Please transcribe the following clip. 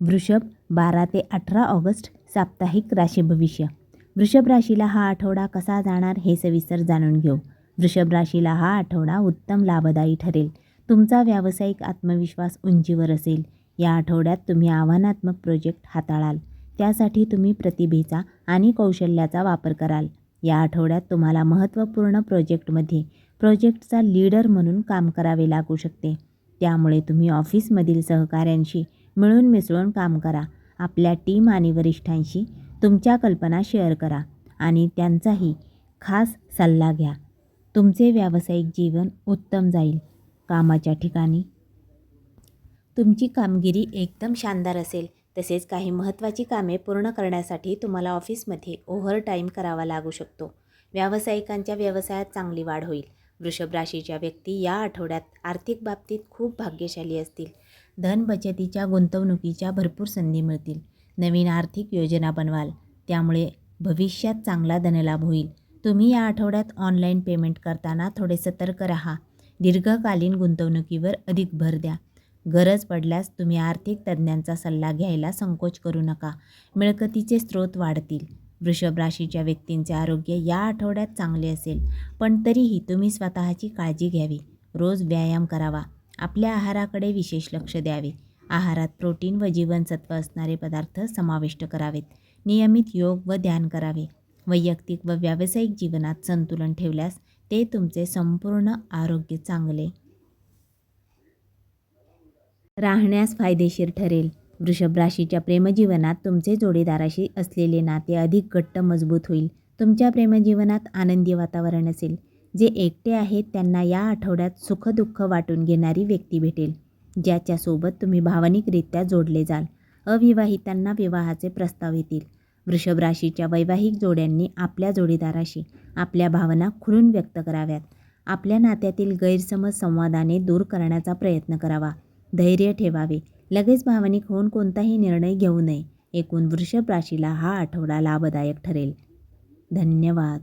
वृषभ बारा ते अठरा ऑगस्ट साप्ताहिक राशी भविष्य. वृषभ राशीला हा आठवडा कसा जाणार हे सविस्तर जाणून घेऊ. वृषभ राशीला हा आठवडा उत्तम लाभदायी ठरेल. तुमचा व्यावसायिक आत्मविश्वास उंचीवर असेल. या आठवड्यात तुम्ही आव्हानात्मक प्रोजेक्ट हाताळाल. त्यासाठी तुम्ही प्रतिभेचा आणि कौशल्याचा वापर कराल. या आठवड्यात तुम्हाला महत्त्वपूर्ण प्रोजेक्टमध्ये प्रोजेक्टचा लीडर म्हणून काम करावे लागू शकते. त्यामुळे तुम्ही ऑफिसमधील सहकाऱ्यांशी मिळून मिसळून काम करा. आपल्या टीम आणि वरिष्ठांशी तुमच्या कल्पना शेअर करा आणि त्यांचाही खास सल्ला घ्या. तुमचे व्यावसायिक जीवन उत्तम जाईल. कामाच्या ठिकाणी. तुमची कामगिरी एकदम शानदार असेल. तसेच काही महत्त्वाची कामे पूर्ण करण्यासाठी तुम्हाला ऑफिसमध्ये ओव्हर टाईम करावा लागू शकतो. व्यावसायिकांच्या व्यवसायात चांगली वाढ होईल. वृषभ राशीच्या व्यक्ती या आठवड्यात आर्थिक बाबतीत खूप भाग्यशाली असतील. धन बचतीच्या गुंतवणुकीच्या भरपूर संधी मिळतील. नवीन आर्थिक योजना बनवाल. त्यामुळे भविष्यात चांगला धनलाभ होईल. तुम्ही या आठवड्यात ऑनलाईन पेमेंट करताना थोडे सतर्क राहा. दीर्घकालीन गुंतवणुकीवर अधिक भर द्या. गरज पडल्यास तुम्ही आर्थिक तज्ज्ञांचा सल्ला घ्यायला संकोच करू नका. मिळकतीचे स्रोत वाढतील. वृषभ राशीच्या व्यक्तींचे आरोग्य या आठवड्यात चांगले असेल. पण तरीही तुम्ही स्वतःची काळजी घ्यावी. रोज व्यायाम करावा. आपल्या आहाराकडे विशेष लक्ष द्यावे. आहारात प्रोटीन व जीवनसत्व असणारे पदार्थ समाविष्ट करावेत. नियमित योग व ध्यान करावे. वैयक्तिक व व्यावसायिक जीवनात संतुलन ठेवल्यास ते तुमचे संपूर्ण आरोग्य चांगले. राहण्यास फायदेशीर ठरेल. वृषभ राशीच्या प्रेमजीवनात तुमचे जोडीदाराशी असलेले नाते अधिक घट्ट मजबूत होईल. तुमच्या प्रेमजीवनात आनंदी वातावरण असेल. जे एकटे आहेत त्यांना या आठवड्यात सुखदुःख वाटून घेणारी व्यक्ती भेटेल. ज्याच्यासोबत तुम्ही भावनिकरित्या जोडले जाल. अविवाहितांना विवाहाचे प्रस्ताव येतील. वृषभ राशीच्या वैवाहिक जोड्यांनी आपल्या जोडीदाराशी आपल्या भावना खुलून व्यक्त कराव्यात. आपल्या नात्यातील गैरसमज संवादाने दूर करण्याचा प्रयत्न करावा. धैर्य ठेवावे. लगेच भावनिक होऊन कोणताही निर्णय घेऊ नये. एकूण वृषभ राशीला हा आठवडा लाभदायक ठरेल. धन्यवाद.